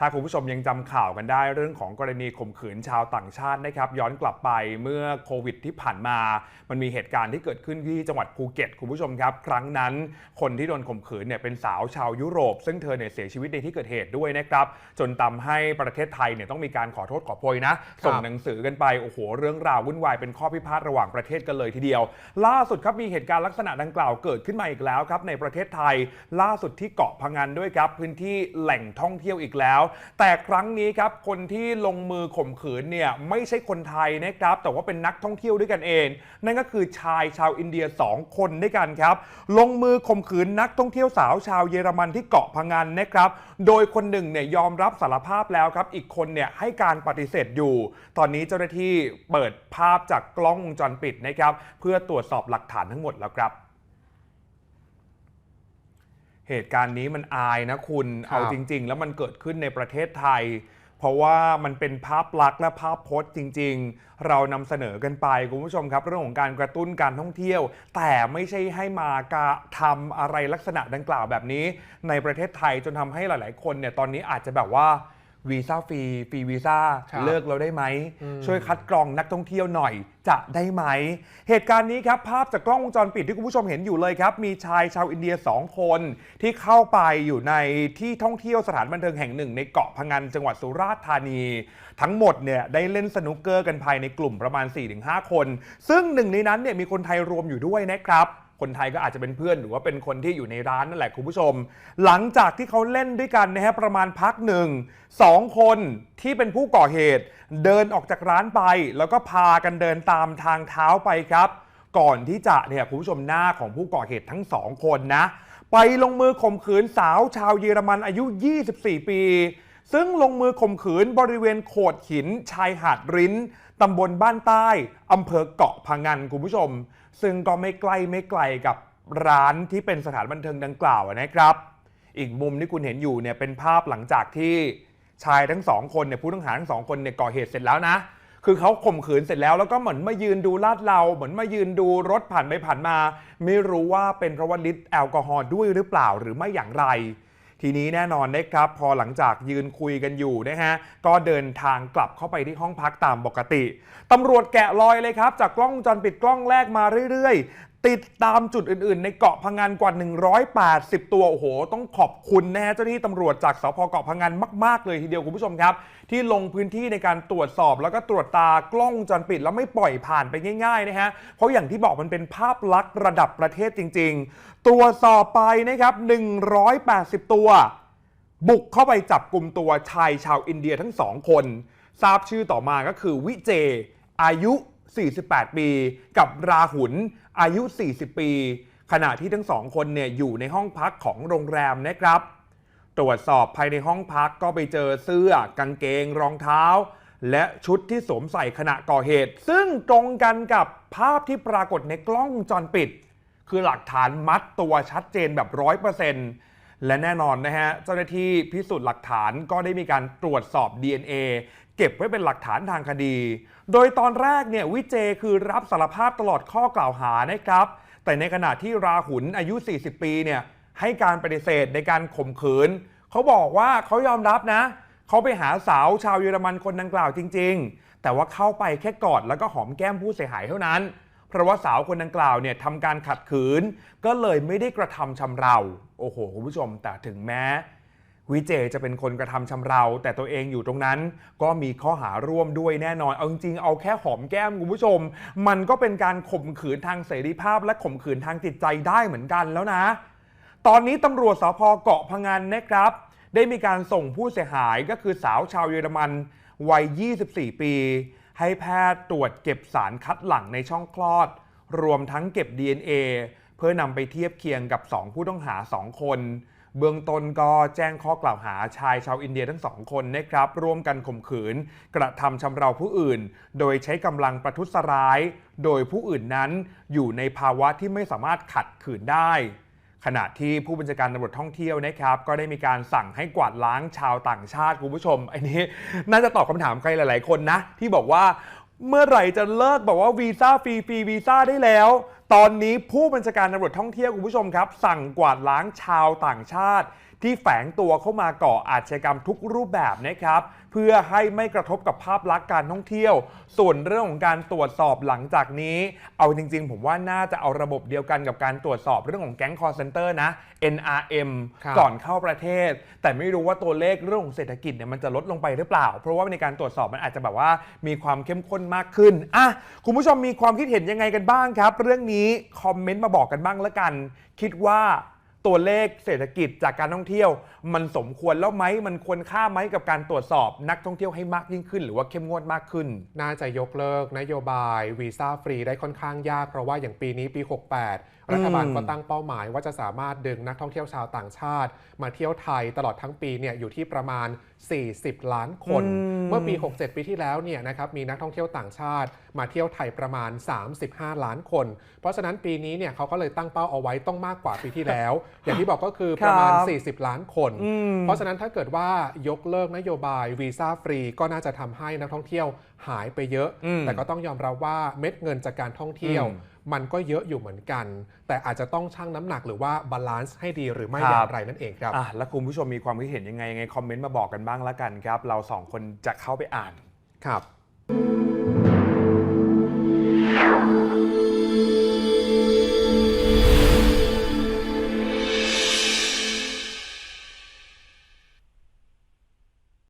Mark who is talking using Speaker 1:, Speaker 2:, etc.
Speaker 1: ถ้าคุณผู้ชมยังจำข่าวกันได้เรื่องของกรณีข่มขืนชาวต่างชาตินะครับย้อนกลับไปเมื่อโควิดที่ผ่านมา มันมีเหตุการณ์ที่เกิดขึ้นที่จังหวัดภูเก็ตคุณผู้ชมครับ ครั้งนั้นคนที่โดนข่มขืนเนี่ยเป็นสาวชาวยุโรป ซึ่งเธอเนี่ยเสียชีวิตในที่เกิดเหตุด้วยนะครับจนทำให้ประเทศไทยเนี่ยต้องมีการขอโทษขอโพยนะ ส่งหนังสือกันไปโอ้โหเรื่องราววุ่นวายเป็นข้อพิพาทระหว่างประเทศกันเลยทีเดียว ล่าสุดครับมีเหตุการณ์ลักษณะดังกล่าวเกิดขึ้นมาอีกแล้วครับในประเทศไทย ล่าสุดที่เกาะพังงานด้วยครับพื้นที่แหล่งท่องเที่ยวอีกแล้วแต่ครั้งนี้ครับคนที่ลงมือข่มขืนเนี่ยไม่ใช่คนไทยนะครับ แต่ว่าเป็นนักท่องเที่ยวด้วยกันเอง นั่นก็คือชายชาวอินเดีย 2 คนด้วยกันครับ ลงมือข่มขืนนักท่องเที่ยวสาวชาวเยอรมันที่เกาะพังงานนะครับ โดยคนหนึ่งเนี่ยยอมรับสารภาพแล้วครับ อีกคนเนี่ยให้การปฏิเสธอยู่ ตอนนี้เจ้าหน้าที่เปิดภาพจากกล้องวงจรปิดนะครับ เพื่อตรวจสอบหลักฐานทั้งหมดแล้วครับ เหตุการณ์นี้มันอายนะคุณ
Speaker 2: ครับ
Speaker 1: เอาจริง ๆ แล้วมันเกิดขึ้นในประเทศไทย เพราะว่ามันเป็นภาพลักษณ์และภาพพจน์จริง ๆ เรานำเสนอกันไปคุณผู้ชมครับ เรื่องของการกระตุ้นการท่องเที่ยว แต่ไม่ใช่ให้มากระทำอะไรลักษณะดังกล่าวแบบนี้ ในประเทศไทยจนทำให้หลาย ๆ คนเนี่ยตอนนี้อาจจะแบบว่า วีซ่าฟรีฟรีวีซ่า
Speaker 2: ครับ
Speaker 1: เลิกเราได้ไหม
Speaker 2: อืม
Speaker 1: ช่วยคัดกรองนักท่องเที่ยวหน่อยจะได้ไหม เหตุการณ์นี้ครับภาพจากกล้องวงจรปิดที่คุณผู้ชมเห็นอยู่เลยครับ มีชายชาวอินเดีย 2 คนที่เข้าไปอยู่ในที่ท่องเที่ยวสถานบันเทิงแห่งหนึ่ง ในเกาะพังงานจังหวัดสุราษฎร์ธานี ทั้งหมดเนี่ยได้เล่นสนุกเกอร์กันภายในกลุ่มประมาณ 4-5 คน ซึ่งหนึ่งในนั้นเนี่ยมีคนไทยรวมอยู่ด้วยนะครับ คนไทยก็อาจจะเป็นเพื่อนหรือว่าเป็นคนที่อยู่ในร้านนั่นแหละคุณผู้ชม หลังจากที่เขาเล่นด้วยกันนะฮะประมาณพักหนึ่งสองคนที่เป็นผู้ก่อเหตุ เดินออกจากร้านไป แล้วก็พากันเดินตามทางเท้าไปครับ ก่อนที่จะเนี่ยคุณผู้ชมหน้าของผู้ก่อเหตุทั้งสองคนนะ ไปลงมือข่มขืนสาวชาวเยอรมันอายุ 24 ปี ซึ่งลงมือข่มขืนบริเวณโขดหินชายหาดริ้นตำบลบ้านใต้อำเภอเกาะพังงานคุณผู้ชม ซึ่งก็ไม่ใกล้ไม่ไกลกับร้านที่เป็นสถานบันเทิงดังกล่าวนะครับ อีกมุมที่คุณเห็นอยู่เนี่ยเป็นภาพหลังจากที่ชายทั้งสองคนเนี่ยผู้ต้องหาทั้งสองคนเนี่ยก่อเหตุเสร็จแล้วนะ คือเขาข่มขืนเสร็จแล้วแล้วก็เหมือนมายืนดูลาดเราเหมือนมายืนดูรถผ่านไปผ่านมา ไม่รู้ว่าเป็นเพราะว่าฤทธิ์แอลกอฮอล์ด้วยหรือเปล่าหรือไม่อย่างไร ทีนี้แน่นอนนะครับพอหลังจากยืนคุยกันอยู่นะฮะก็เดินทางกลับเข้าไปที่ห้องพักตามปกติตำรวจแกะรอยเลยครับ จากกล้องวงจรปิดกล้องแรกมาเรื่อยๆ ติดตามจุดอื่นๆ ในเกาะพังงานกว่า 180 ตัว โอ้โห ต้องขอบคุณนะฮะเจ้าหน้าที่ตำรวจจากสพเกาะพังงานมากๆ เลยทีเดียวคุณผู้ชมครับ ที่ลงพื้นที่ในการตรวจสอบแล้วก็ตรวจตากล้องวงจรปิด แล้วไม่ปล่อยผ่านไปง่ายๆนะฮะ เพราะอย่างที่บอกมันเป็นภาพลักษณ์ระดับประเทศจริง ๆ ตรวจสอบไปนะครับ 180 ตัว บุกเข้าไปจับกลุ่มตัวชายชาวอินเดียทั้งสองคน ทราบชื่อต่อมาก็คือวิเจ อายุ 48 ปี กับราหุลอายุ 40 ปี ขณะที่ทั้งสองคนเนี่ยอยู่ในห้องพักของโรงแรมนะครับ ตรวจสอบภายในห้องพักก็ไปเจอเสื้อกางเกงรองเท้า และชุดที่สวมใส่ขณะก่อเหตุ ซึ่งตรงกันกับภาพที่ปรากฏในกล้องวงจรปิด คือหลักฐานมัดตัวชัดเจนแบบร้อยเปอร์เซ็นต์และแน่นอนนะฮะ เจ้าหน้าที่พิสูจน์หลักฐานก็ได้มีการตรวจสอบ DNA เก็บไว้เป็นหลักฐานทางคดี โดยตอนแรกเนี่ยวิเจคือรับสารภาพตลอดข้อกล่าวหานะครับ แต่ในขณะที่ราหุลอายุ 40 ปีเนี่ยให้การปฏิเสธในการข่มขืน เขาบอกว่าเขายอมรับนะ เขาไปหาสาวชาวเยอรมันคนดังกล่าวจริง ๆ แต่ว่าเข้าไปแค่กอดแล้วก็หอมแก้มผู้เสียหายเท่านั้น เพราะว่าสาวคนดังกล่าวเนี่ยทำการขัดขืน ก็เลยไม่ได้กระทำชำเรา โอ้โหคุณผู้ชมแต่ถึงแม้ วิเจจะเป็นคนกระทำชำเรา แต่ตัวเองอยู่ตรงนั้น ก็มีข้อหาร่วมด้วยแน่นอน เอาจริงเอาแค่หอมแก้มคุณผู้ชม มันก็เป็นการข่มขืนทางเสรีภาพและข่มขืนทางจิตใจได้เหมือนกันแล้วนะ ตอนนี้ตำรวจสพเกาะพงงานนะครับ ได้มีการส่งผู้เสียหายก็คือสาวชาวเยอรมันวัย 24 ปี ให้แพทย์ตรวจเก็บสารคัดหลั่งในช่องคลอด รวมทั้งเก็บ DNA เพื่อนำไปเทียบเคียงกับ 2 ผู้ต้องหา 2 คน เบื้องต้นก็แจ้งข้อกล่าวหาชายชาวอินเดียทั้งสองคนนะครับร่วมกันข่มขืน กระทำชำเราผู้อื่น โดยใช้กำลังประทุษร้าย โดยผู้อื่นนั้นอยู่ในภาวะที่ไม่สามารถขัดขืนได้ ขณะที่ผู้บัญชาการตำรวจท่องเที่ยวนะครับ ก็ได้มีการสั่งให้กวาดล้างชาวต่างชาติคุณผู้ชมอันนี้ น่าจะตอบคำถามใครหลาย ๆ คนนะ ที่บอกว่าเมื่อไหร่จะเลิกบอกว่าวีซ่าฟรีฟรีวีซ่าได้แล้ว ตอนนี้ผู้บัญชาการตำรวจท่องเที่ยวคุณผู้ชมครับ สั่งกวาดล้างชาวต่างชาติ ที่แฝงตัวเข้ามาก่ออาชญากรรมทุกรูปแบบนะครับ พื่อให้ไม่กระทบกับภาพลักษณ์การท่องเที่ยว ส่วนเรื่องของการตรวจสอบหลังจากนี้ เอาจริง ๆ ผมว่าน่าจะเอาระบบเดียวกันกับการตรวจสอบเรื่องของแก๊งคอร์เซนเตอร์นะ NRM
Speaker 2: ครับ
Speaker 1: ก่อนเข้าประเทศ แต่ไม่รู้ว่าตัวเลขเรื่องของเศรษฐกิจเนี่ยมันจะลดลงไปหรือเปล่า เพราะว่าในการตรวจสอบมันอาจจะแบบว่ามีความเข้มข้นมากขึ้นอะคุณผู้ชมมีความคิดเห็นยังไงกันบ้างครับ เรื่องนี้คอมเมนต์มาบอกกันบ้างละกัน คิดว่า ตัวเลขเศรษฐกิจจากการท่องเที่ยว มันสมควรแล้วไหมมันควรค่าไหมกับการตรวจสอบนักท่องเที่ยวให้มากยิ่งขึ้น หรือว่าเข้มงวดมากขึ้น
Speaker 2: น่าจะยกเลิกนโยบายวีซ่าฟรีได้ค่อนข้างยาก เพราะว่าอย่างปีนี้ปี 68 รัฐบาลก็ตั้งเป้าหมาย ว่าจะสามารถดึงนักท่องเที่ยวชาวต่างชาติ มาเที่ยวไทยตลอดทั้งปีเนี่ยอยู่ที่ประมาณ 40 ล้านคน
Speaker 1: อืม
Speaker 2: เมื่อปี 67 ปีที่แล้วเนี่ยนะครับมีนักท่องเที่ยวต่างชาติ มาเที่ยวไทยประมาณ 35 ล้านคน เพราะฉะนั้นปีนี้เนี่ยเขาก็เลยตั้งเป้าเอาไว้ต้องมากกว่าปีที่แล้ว อย่างที่บอกก็คือประมาณ
Speaker 1: ครับ
Speaker 2: 40 ล้านคน
Speaker 1: อืม
Speaker 2: เพราะฉะนั้นถ้าเกิดว่ายกเลิกนโยบายวีซ่าฟรีก็น่าจะทำให้นักท่องเที่ยวหายไปเยอะ
Speaker 1: อืม
Speaker 2: แต่ก็ต้องยอมรับว่าเม็ดเงินจากการท่องเที่ยว
Speaker 1: อืม
Speaker 2: มันก็เยอะอยู่เหมือนกัน แต่อาจจะต้องชั่งน้ำหนักหรือว่าบาลานซ์ให้ดีหรือไม่
Speaker 1: ครับ
Speaker 2: อย่างไรนั่นเองครับ
Speaker 1: อะแล้วคุณผู้ชมมีความคิดเห็นยังไงยังไงคอมเมนต์มาบอกกันบ้างละกันครับ เราสองคนจะเข้าไปอ่าน
Speaker 2: ครับ